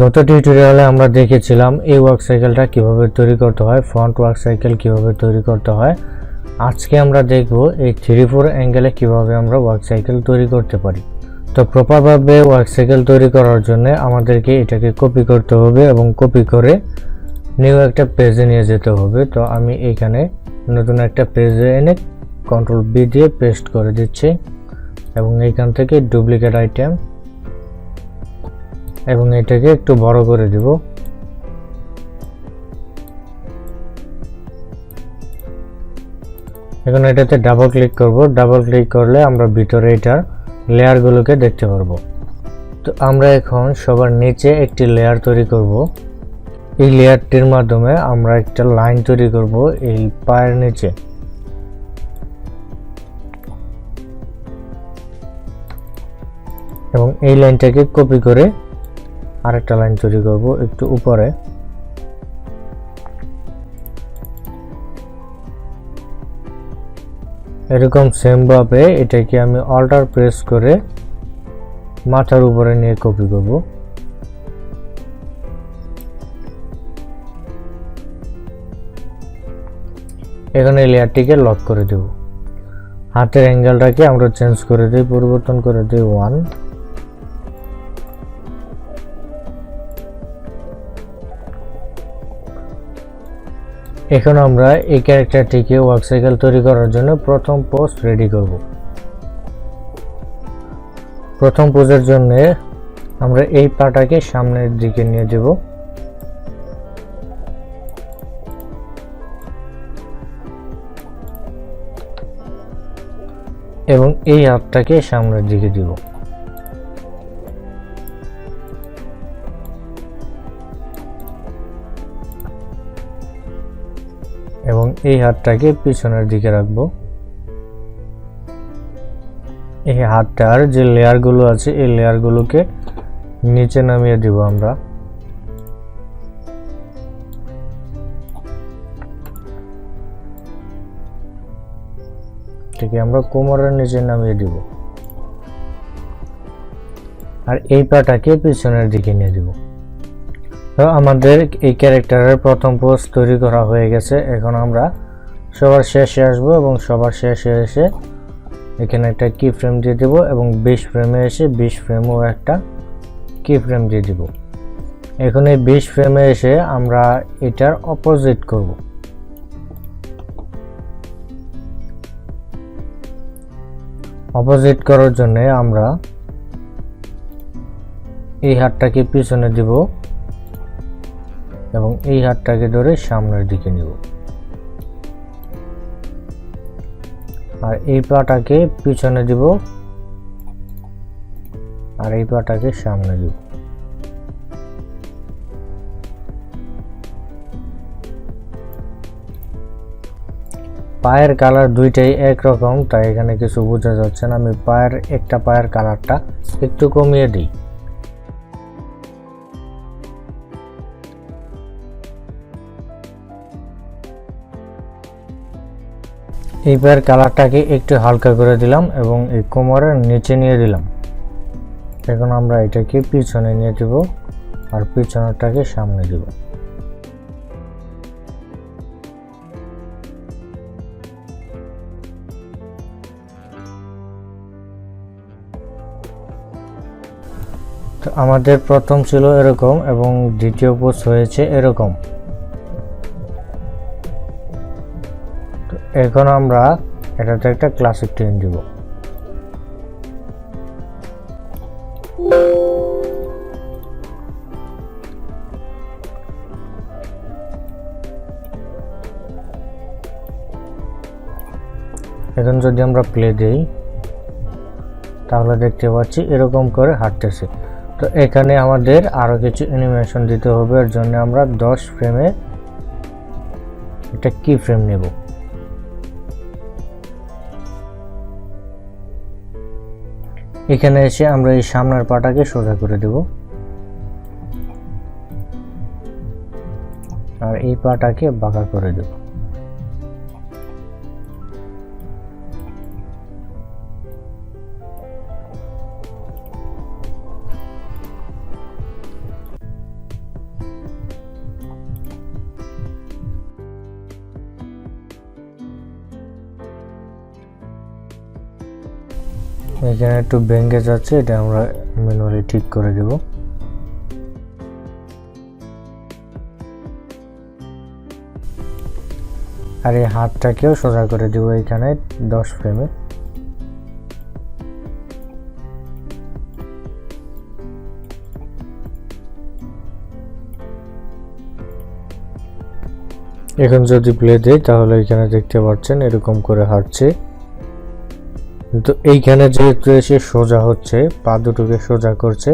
গত টিউটোরিয়ালে আমরা দেখেছিলাম এই ওয়ার্ক সাইকেলটা কীভাবে তৈরি করতে হয় ফ্রন্ট ওয়ার্ক সাইকেল কীভাবে তৈরি করতে হয়। আজকে আমরা দেখব এই থ্রি ফোর অ্যাঙ্গেলে কীভাবে আমরা ওয়ার্ক সাইকেল তৈরি করতে পারি। তো প্রপারভাবে ওয়ার্ক সাইকেল তৈরি করার জন্য আমাদেরকে এটাকে কপি করতে হবে এবং কপি করে নিউ একটা পেজে নিয়ে যেতে হবে। তো আমি এইখানে নতুন একটা পেজে এনে কন্ট্রোল বি দিয়ে পেস্ট করে দিচ্ছি এবং এইখান থেকে ডুপ্লিকেট আইটেম এবং এটাকে একটু বড় করে দিব। এখন এটাতে ডাবল ক্লিক করব। ডাবল ক্লিক করলে আমরা ভিতরে এটার লেয়ারগুলোকে দেখতে পারব। তো আমরা এখন সবার নিচে একটি লেয়ার তৈরি করব। এই লেয়ারটির মাধ্যমে আমরা একটা লাইন তৈরি করব এই পায়ের নিচে। এবং এই লাইনটাকে কপি করে আরেকটা লাইন তৈরি করব একটু উপরে। এরকম সেম ভাবে এটাকে আমি অল্টার প্রেস করে মাথার উপরে নিয়ে কপি করব। এখানে লেয়ারটিকে লক করে দেব। হাতের অ্যাঙ্গেলটাকে আমরা চেঞ্জ করে দিই, পরিবর্তন করে দিই ওয়ান এখন আমরা এই ক্যারেক্টারটিকে ওয়ার্ক সাইকেল তৈরি করার জন্য প্রথম পোস্ট রেডি করব। প্রথম পোজের জন্য আমরা এই পাটাকে সামনের দিকে নিয়ে যাব। এবং এই হাতটাকে সামনের দিকে দিব। এবং এই হাতটাকে পিছনের দিকে রাখব। এই হাতটার যে লেয়ারগুলো আছে, এই লেয়ারগুলোকে নিচে নামিয়ে দিব আমরা। ঠিক আমরা কোমরের নিচে নামিয়ে দিব। আর এই পাটাকে পিছনের দিকে নিয়ে দিব। তো আমাদের এই ক্যারেক্টারের প্রথম পোস্ট তৈরি করা হয়ে গেছে। এখন আমরা সবার শেষে আসব এবং সবার শেষে এসে এখানে একটা কি ফ্রেম দিয়ে দেব এবং বিশ ফ্রেমে এসে বিশ ফ্রেমও একটা কি ফ্রেম দিয়ে দিব। এখন এই বিশ ফ্রেমে এসে আমরা এটার অপোজিট করব। অপোজিট করার জন্য আমরা এই হাতটাকে পিছনে দিব। এবং এই হাতটাকে ধরে সামনের দিকে নিব। আর এই পাটাকে পিছনে দিব। আর এই পাটাকে সামনে দিব। পায়ের কালার দুইটাই একরকম, তাই এখানে কিছু বোঝা যাচ্ছে না। আমি পায়ের, একটা পায়ের কালারটা একটু কমিয়ে দিই। এই পায়ের কালারটাকে একটু হালকা করে দিলাম এবং এই কোমরের নিচে নিয়ে দিলাম। এখন আমরা এটাকে পিছনে নিয়ে দেব আর পিছনেরটাকে সামনে দেব। আমাদের প্রথম ছিল এরকম এবং দ্বিতীয় পোস্ট হয়েছে এরকম। এখন আমরা এটাতে একটা ক্লাসিক টেন দিব। এখন যদি আমরা প্লে দিই, তাহলে দেখতে পাচ্ছি এরকম করে হাঁটতেছে। তো এখানে আমাদের আরও কিছু অ্যানিমেশন দিতে হবে, এর জন্য আমরা দশ ফ্রেমে একটা কি ফ্রেম নেব। এখানে এসে আমরা এই সামনের পাটাকে সোজা করে দেব। আর এই পাটাকে বাঁকা করে দেব। এখানে একটু ভেঙে যাচ্ছে, এটা আমরা ম্যানুয়ালি ঠিক করে দেব। আর এই হাতটাকেও সোজা করে দিব এখানে দশ ফ্রেমে এখন যদি প্লে দেয় তাহলে এখানে দেখতে পাচ্ছেন এরকম করে হাঁটছে। কিন্তু এইখানে যেহেতু এসে সোজা হচ্ছে, পা দুটোকে সোজা করছে।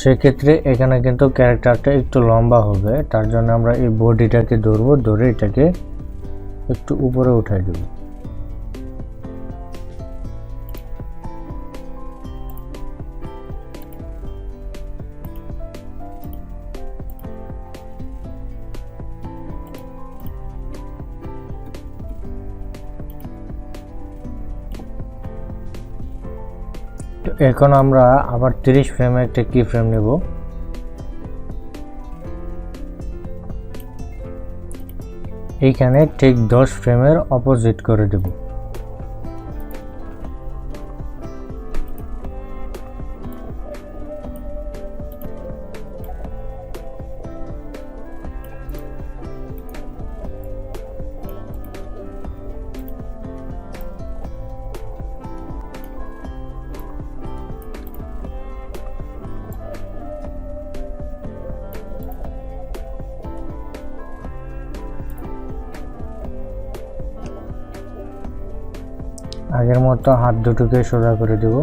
সেক্ষেত্রে এখানে কিন্তু ক্যারেক্টারটা একটু লম্বা হবে, তার জন্য আমরা এই বডিটাকে ধরবো, ধরে এটাকে একটু উপরে উঠাই দেবো। তো এখন আমরা আবার তিরিশ ফ্রেমে একটা কি ফ্রেম নেব। এইখানে ঠিক দশ ফ্রেমের অপোজিট করে দেব। আগের মতো হাত দুটোকে সোজা করে দেব।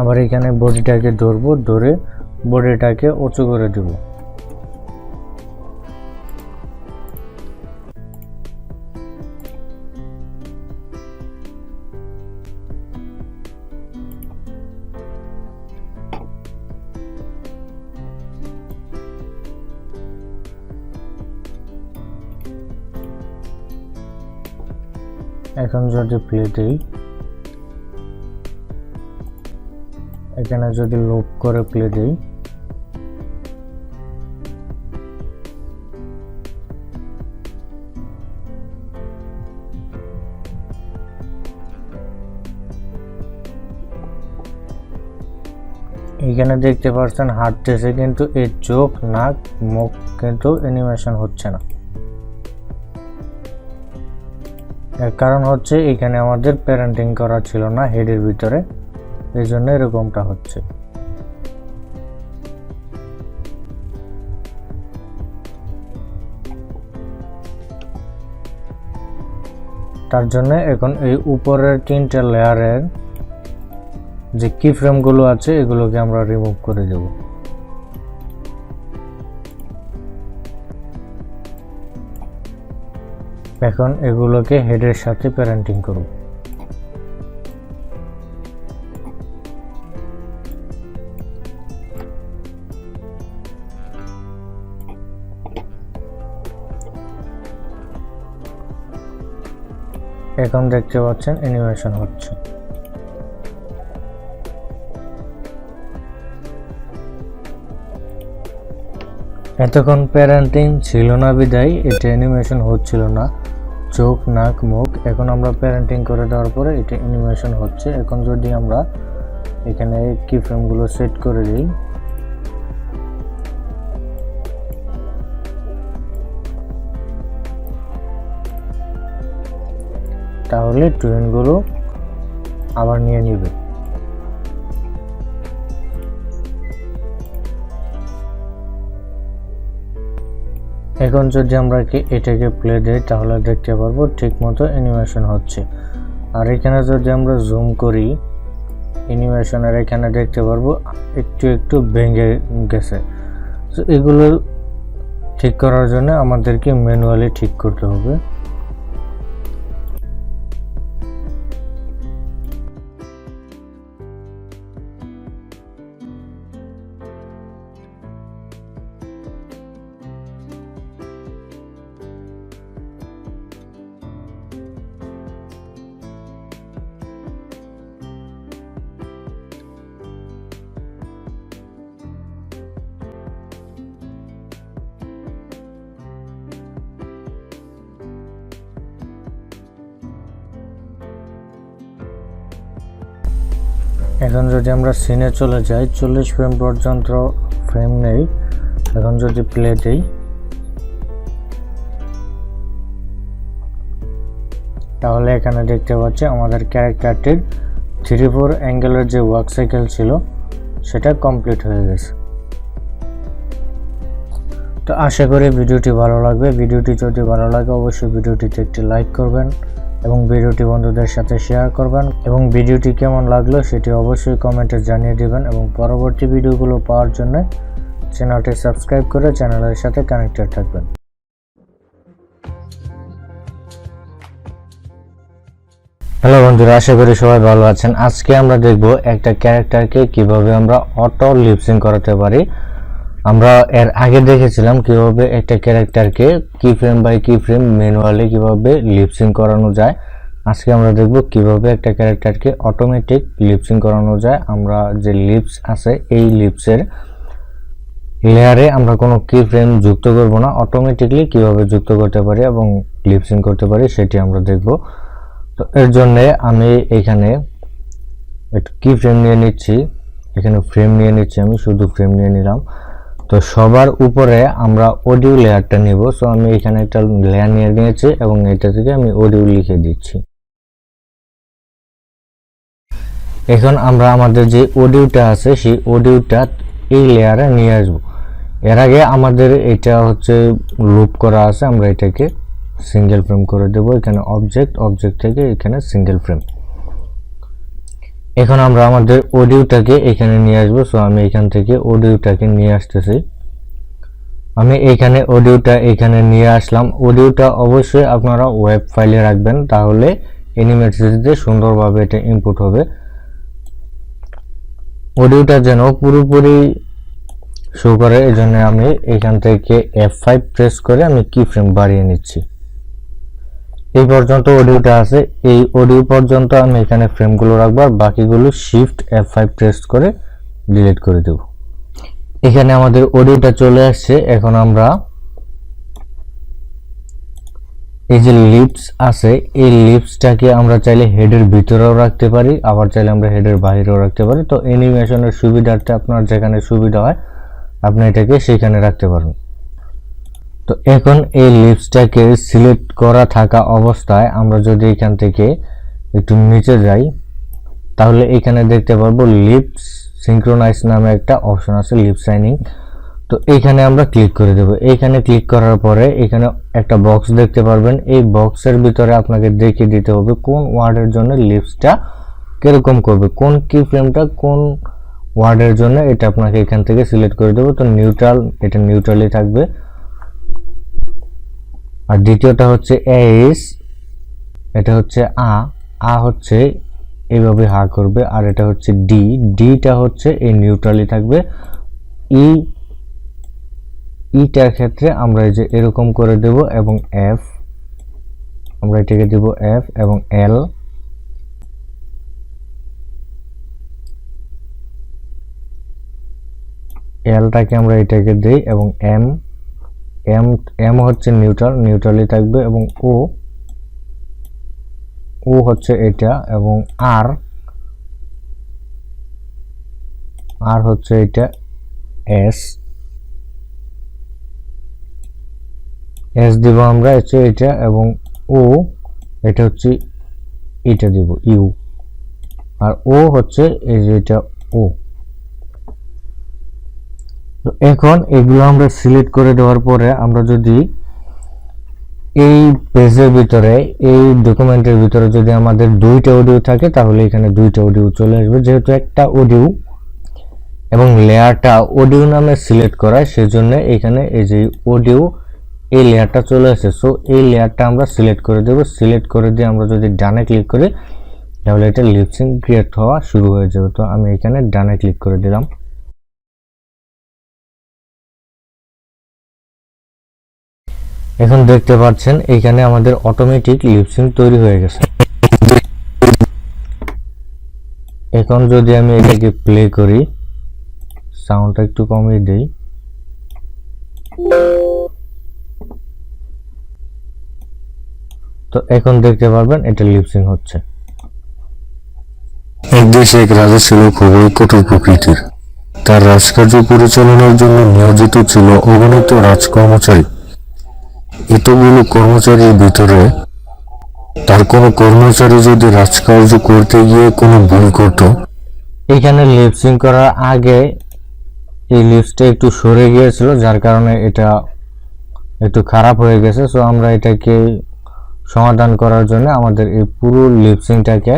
আবার এখানে বডিটাকে ধরবো, ধরে বডিটাকে উঁচু করে দেবো। এখন যদি প্লে দিই, এখানে যদি লোপ করে প্লে দিই, এখানে দেখতে পাচ্ছেন হাঁটতেছে কিন্তু এর চোখ, নাক, মুখ কিন্তু অ্যানিমেশন হচ্ছে না। এর কারণ হচ্ছে এখানে আমাদের প্যারেন্টিং করা ছিল না হেডের ভিতরে। এই জন্য এরকমটা হচ্ছে। তার জন্য এখন এই উপরের তিনটে লেয়ারের যে কি ফ্রেমগুলো আছে, এগুলোকে আমরা রিমুভ করে দেব। এখন এগুলোকে হেডের সাথে প্যারেন্টিং করব। এখন দেখতে পাচ্ছেন অ্যানিমেশন হচ্ছে। এতক্ষণ প্যারেন্টিং ছিল না বিদায়, এটা অ্যানিমেশন হচ্ছিল না। চোখ, নাক, মুখ, এখন আমরা প্যারেন্টিং করে দেওয়ার পরে এটা অ্যানিমেশন হচ্ছে। এখন যদি আমরা এখানে কি ফ্রেমগুলো সেট করে দিই, তাহলে ট্রেনগুলো আবার নিয়ে নিবে। এখন যদি আমরা কি এটাকে প্লে দিই, তাহলে দেখতে পারব ঠিক মতো অ্যানিমেশন হচ্ছে। আর এখানে যদি আমরা জুম করি অ্যানিমেশনের এখানে দেখতে পারব একটু একটু ভেঙে গেছে। তো এগুলো ঠিক করার জন্য আমাদেরকে ম্যানুয়ালি ঠিক করতে হবে। এখন যদি আমরা সিনে চলে যাই, চল্লিশ ফ্রেম পর্যন্ত ফ্রেম নেই। এখন যদি প্লে দিই, তাহলে এখানে দেখতে পাচ্ছি আমাদের ক্যারেক্টারটির থ্রি ফোর অ্যাঙ্গেলের যে ওয়ার্ক সাইকেল ছিল, সেটা কমপ্লিট হয়ে গেছে। তো আশা করি ভিডিওটি ভালো লাগবে। ভিডিওটি যদি ভালো লাগে, অবশ্যই ভিডিওটিতে একটি লাইক করবেন। এবং ভিডিওটি বন্ধুদের সাথে শেয়ার করবেন এবং ভিডিওটি কেমন লাগল সেটি অবশ্যই কমেন্টে জানিয়ে দিবেন এবং পরবর্তী ভিডিওগুলো পাওয়ার জন্য চ্যানেলটি সাবস্ক্রাইব করে চ্যানেলের সাথে কানেক্টেড থাকবেন। হ্যালো বন্ধুরা, আশা করি সবাই ভালো আছেন। আজকে আমরা দেখব একটা ক্যারেক্টারকে কীভাবে আমরা অটো লিপসিং করাতে পারি। আমরা এর আগে দেখেছিলাম কীভাবে একটা ক্যারেক্টারকে কি ফ্রেম বাই কি ফ্রেম ম্যানুয়ালি কীভাবে লিপসিং করানো যায়। আজকে আমরা দেখব কীভাবে একটা ক্যারেক্টারকে অটোমেটিক লিপসিং করানো যায়। আমরা যে লিপস আছে, এই লিপসের লেয়ারে আমরা কোনো কি ফ্রেম যুক্ত করব না। অটোমেটিকলি কীভাবে যুক্ত করতে পারি এবং লিপসিং করতে পারি সেটি আমরা দেখব। তো এর জন্য আমি এখানে একটু কি ফ্রেম নিয়ে নিচ্ছি। এখানে ফ্রেম নিয়ে নিচ্ছি আমি, শুধু ফ্রেম নিয়ে নিলাম। তো সবার উপরে আমরা অডিও লেয়ারটা নিব। সো আমি এখানে একটা লেয়ার নিয়ে নিয়েছি এবং এটা থেকে আমি অডিও লিখে দিচ্ছি। এখন আমরা আমাদের যে অডিওটা আছে, সেই অডিওটা এই লেয়ারে নিয়ে আসব। এর আগে আমাদের এটা হচ্ছে লুপ করা আছে, আমরা এটাকে সিঙ্গেল ফ্রেম করে দেব। এখানে অবজেক্ট অবজেক্ট থেকে এখানে সিঙ্গেল ফ্রেম এখন আমরা আমাদের অডিওটাকে এখানে নিয়ে আসব। সো আমি এখান থেকে অডিওটাকে নিয়ে আসতেছি। আমি এখানে অডিওটা এখানে নিয়ে আসলাম। অডিওটা অবশ্যই আপনারা ওয়েব ফাইলে রাখবেন। তাহলে এনিমেটসিতে সুন্দরভাবে এটা ইনপুট হবে। অডিওটা যেন পুরোপুরি শো করে এই জন্য আমি এখান থেকে এফ ফাইভ প্রেস করে আমি কি ফ্রেম বাড়িয়ে নিচ্ছি। এই পর্যন্ত অডিওটা আছে। এই অডিও পর্যন্ত আমি এখানে ফ্রেমগুলো রাখব আর বাকিগুলো শিফট এফ ফাইভ প্রেস করে ডিলিট করে দেব। এখানে আমাদের অডিওটা চলে আসছে। এখন আমরা এই যে লিপস আছে, এই লিপসটাকে আমরা চাইলে হেডের ভিতরেও রাখতে পারি, আবার চাইলে আমরা হেডের বাইরেও রাখতে পারি। তো অ্যানিমেশনের সুবিধাটা আপনার যেখানে সুবিধা হয়, আপনি এটাকে সেখানে রাখতে পারেন। তো এখন এই লিপসটাকে সিলেক্ট করা থাকা অবস্থায় আমরা যদি এখান থেকে একটু নিচে যাই, তাহলে এখানে দেখতে পারব লিপস সিঙ্ক্রোনাইজ নামে একটা অপশন আছে লিপ সাইনিং। তো এইখানে আমরা ক্লিক করে দেব। এইখানে ক্লিক করার পরে এখানে একটা বক্স দেখতে পারবেন। এই বক্সের ভিতরে আপনাকে দেখিয়ে দিতে হবে কোন ওয়ার্ডের জন্য লিপসটা কীরকম করবে, কোন কি ফ্রেমটা কোন ওয়ার্ডের জন্য এটা আপনাকে এখান থেকে সিলেক্ট করে দেবো। তো নিউট্রাল, এটা নিউট্রালি থাকবে। আর দ্বিতীয়টা হচ্ছে এস, এটা হচ্ছে আ আ হচ্ছে এইভাবে হা করবে, আর এটা হচ্ছে ডি, ডিটা হচ্ছে এই নিউট্রালি থাকবে। ই, ইটার ক্ষেত্রে আমরা এই যে এরকম করে দেব এবং এফ, আমরা এটাকে দেব এফ এবং এল। এলটাকে আমরা এটাকে দেই এবং এম। এম এম হচ্ছে নিউট্রাল নিউট্রালি থাকবে এবং ও ও হচ্ছে এটা এবং আর আর হচ্ছে এটা এস এস দিব আমরা হচ্ছে এটা এবং ও এটা হচ্ছে এটা দিব ইউ আর ও হচ্ছে এই যে এটা ও তো এখন এগুলো আমরা সিলেক্ট করে দেওয়ার পরে আমরা যদি এই পেজের ভিতরে, এই ডকুমেন্টের ভিতরে যদি আমাদের দুইটা অডিও থাকে, তাহলে এখানে দুইটা অডিও চলে আসবে। যেহেতু একটা অডিও এবং লেয়ারটা অডিও নামে সিলেক্ট করা, সেজন্য এখানে এই যে অডিও এই লেয়ারটা চলে আসে। সো এই লেয়ারটা আমরা সিলেক্ট করে দেব। সিলেক্ট করে দিয়ে আমরা যদি ডানে ক্লিক করি, তাহলে এটা লিপসিং ক্রিয়েট হওয়া শুরু হয়ে যাবে। তো আমি এখানে ডানে ক্লিক করে দিলাম। এখন দেখতে পাচ্ছেন, এখানে আমাদের অটোমেটিক লিপসিং তৈরি হয়ে গেছে। এখন যদি আমি এটাকে প্লে করি সাউন্ডটা একটু কমিয়ে দিই। তো এখন দেখতে পারবেন, এটা লিপসিং হচ্ছে। এক দেশে এক রাজা ছিল খুবই কঠোর প্রকৃতির। তার রাজকার্য পরিচালনার জন্য নিয়োজিত ছিল অগণিত রাজকর্মচারী। এতগুলো কর্মচারীর ভিতরে তার কোনো কর্মচারী যদি রাজকার্য করতে গিয়ে কোনো ভুল করত। এখানে লিপসিং করার আগে এই লিপসটা একটু সরে গিয়েছিল, যার কারণে এটা একটু খারাপ হয়ে গেছে। সো আমরা এটাকে সমাধান করার জন্য আমাদের এই পুরো লিপসিংটাকে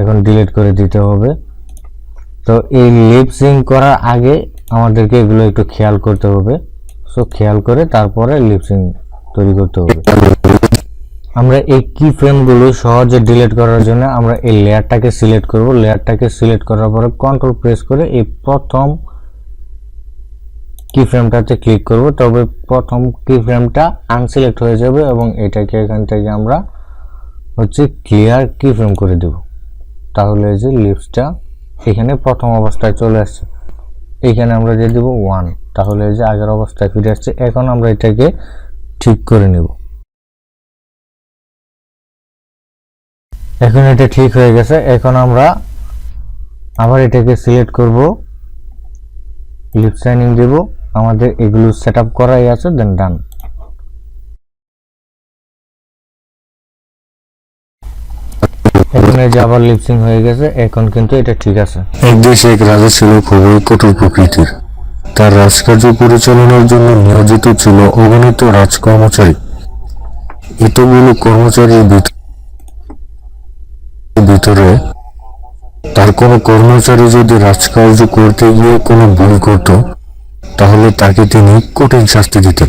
এখন ডিলিট করে দিতে হবে। তো এই লিপসিং করার আগে আমাদেরকে এগুলো একটু খেয়াল করতে হবে। সো খেয়াল করে তারপরে লিপসিং তৈরি করতে হবে। আমরা এই কি ফ্রেমগুলো সহজে ডিলিট করার জন্য আমরা এই লেয়ারটাকে সিলেক্ট করব। লেয়ারটাকে সিলেক্ট করার পরে কন্ট্রোল প্রেস করে এই প্রথম কি ফ্রেমটাতে ক্লিক করব। তবে প্রথম কি ফ্রেমটা আনসিলেক্ট হয়ে যাবে এবং এটাকে এখান থেকে আমরা হচ্ছে ক্লিয়ার কি ফ্রেম করে দেব। তাহলে যে লিপসটা এখানে প্রথম অবস্থায় চলে আসছে। এখানে আমরা দিয়ে দেবো ওয়ান তাহলে যে আগের অবস্থায় ফিরে আসছে। এখন আমরা এটাকে ঠিক করে নেব। এখন এটা ঠিক হয়ে গেছে। এখন আমরা আবার এটাকে সিলেক্ট করব। লিপ সাইনিং দেব। আমাদের এগুলো সেট আপ করাই আছে দেন ডান এখন এই যে আবার লিপসিং হয়ে গেছে, এখন কিন্তু এটা ঠিক আছে। এক দেশে এক রাজা ছিল খুবই কঠোর প্রকৃতির। তার রাজকার্য পরিচালনার জন্য নিয়োজিত ছিল অগণিত রাজকর্মচারী। এতগুলো কর্মচারীর ভিত- ভিতরে তার কোনো কর্মচারী যদি রাজকার্য করতে গিয়ে কোনো ভুল করত, তাহলে তাকে তিনি কঠিন শাস্তি দিতেন।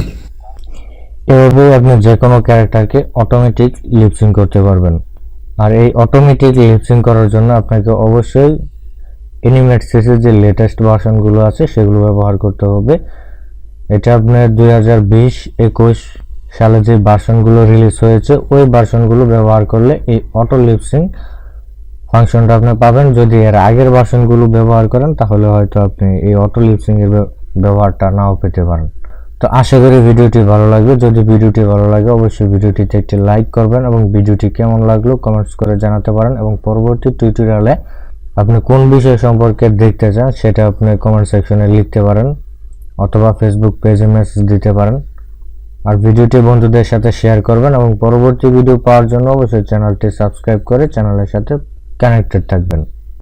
এভাবেই আপনি যে কোনো ক্যারেক্টারকে অটোমেটিক লিপসিং করতে পারবেন। আর এই অটোমেটিক লিপসিং করার জন্য আপনাকে অবশ্যই এনিমেট সিসির যে লেটেস্ট ভার্সনগুলো আছে, সেগুলো ব্যবহার করতে হবে। এটা আপনার দুই হাজার বিশ, একুশ সালে যে ভার্সনগুলো রিলিজ হয়েছে, ওই ভার্সনগুলো ব্যবহার করলে এই অটো লিপসিং ফাংশনটা আপনি পাবেন। যদি এর আগের ভার্সনগুলো ব্যবহার করেন, তাহলে হয়তো আপনি এই অটো লিপসিং এর ব্য- ব্যবহারটা নাও পেতে পারেন। তো আশা করি ভিডিওটি ভালো লাগবে। যদি ভিডিওটি ভালো লাগে, অবশ্যই ভিডিওটিতে একটি লাইক করবেন এবং ভিডিওটি কেমন লাগল কমেন্টস করে জানাতে পারেন এবং পরবর্তী টিউটোরিয়ালে আপনি কোন বিষয় সম্পর্কে দেখতে চান সেটা আপনি কমেন্ট সেকশনে লিখতে পারেন, অথবা ফেসবুক পেজে মেসেজ দিতে পারেন। আর ভিডিওটি বন্ধুদের সাথে শেয়ার করবেন এবং পরবর্তী ভিডিও পাওয়ার জন্য অবশ্যই চ্যানেলটি সাবস্ক্রাইব করে চ্যানেলের সাথে কানেক্টেড থাকবেন।